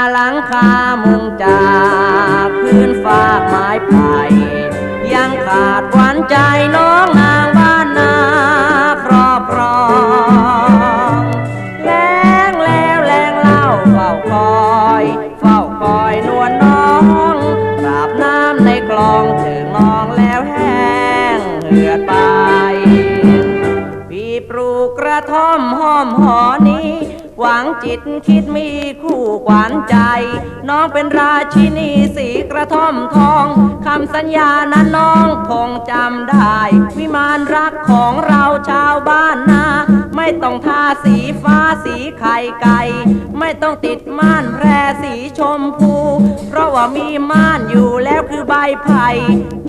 ลายนาหลังคามุงจากพื้นฟ้าไม้ไผ่ยังขาดหวานใจน้องนางบ้านนาครอบครองแรงแล้วแรงเล่าเฝ้าคอยเฝ้าคอยนวลน้องปราบน้ำในคลองถึงนองแล้วแห้งเหือดไป พี่ปลูกกระท่อมห้อมหอนี หวังจิตคิดมีคู่ขวานใจ น้องเป็นราชินีสีกระท่อมทองคำสัญญานั้นน้องคงจำได้ วิมานรักของเราชาวบ้านนา ไม่ต้องทาสีฟ้าสีไข่ไก่ ไม่ต้องติดม่านแพรสีชมพู เพราะว่ามีม่านอยู่แล้วคือใบไผ่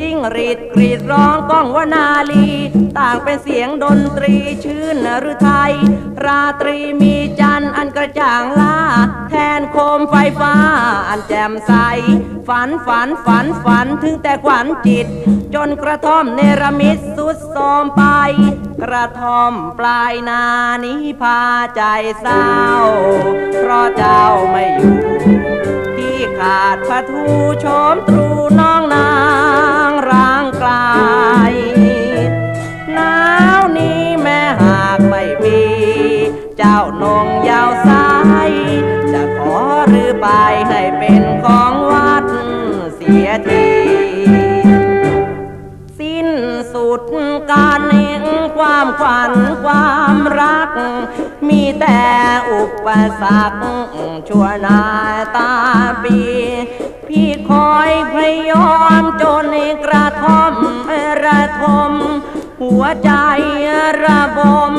ยิ่งรีดกรีดร้องก้องวนาลี ต่างเป็นเสียงดนตรีชื่นหรือไทย ราตรีมีจันทร์อันกระจ่างล่า แทน โคมไฟฟ้าอันแจ่มใส ฝันฝันฝันฝันถึงแต่ขวัญจิต จนกระท่อมเนรมิตสุดโทมไป กระท่อมปลายนานี้พาใจเศร้า เพราะเจ้าไม่อยู่ ที่ขาดพระทูโชมตรูน้องนางร่างไกลหนาวนี้แม้หากไม่มี เจ้านงยาวสาย ความฝันความรัก มีแต่อุปสรรคชั่วนาตาปี พี่คอยพยอมจนกระทอมระทม หัวใจระบม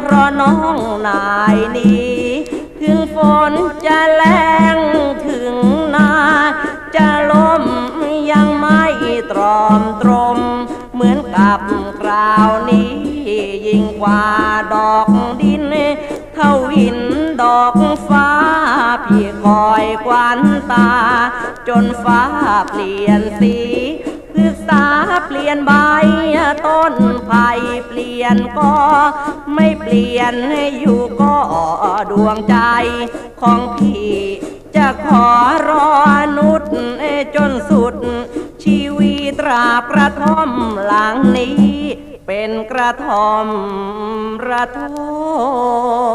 เพราะน้องนายนี้ถึงฝนจะแรงถึงนาจะล้มยังไม่ตรอมตรม เหมือนกับคราวนี้ ยิ่งกว่าดอกดิน เท่าหินดอกฟ้า พี่คอยควันตา จนฟ้าเปลี่ยนสีพฤกษาเปลี่ยนใบต้นไผ่เปลี่ยนก็ไม่เปลี่ยนให้อยู่ก็ดวงใจของพี่ จะขอรอนุษจนสุด ชีวิตตราบกระท่อมหลังนี้ เป็นกระทอมระทม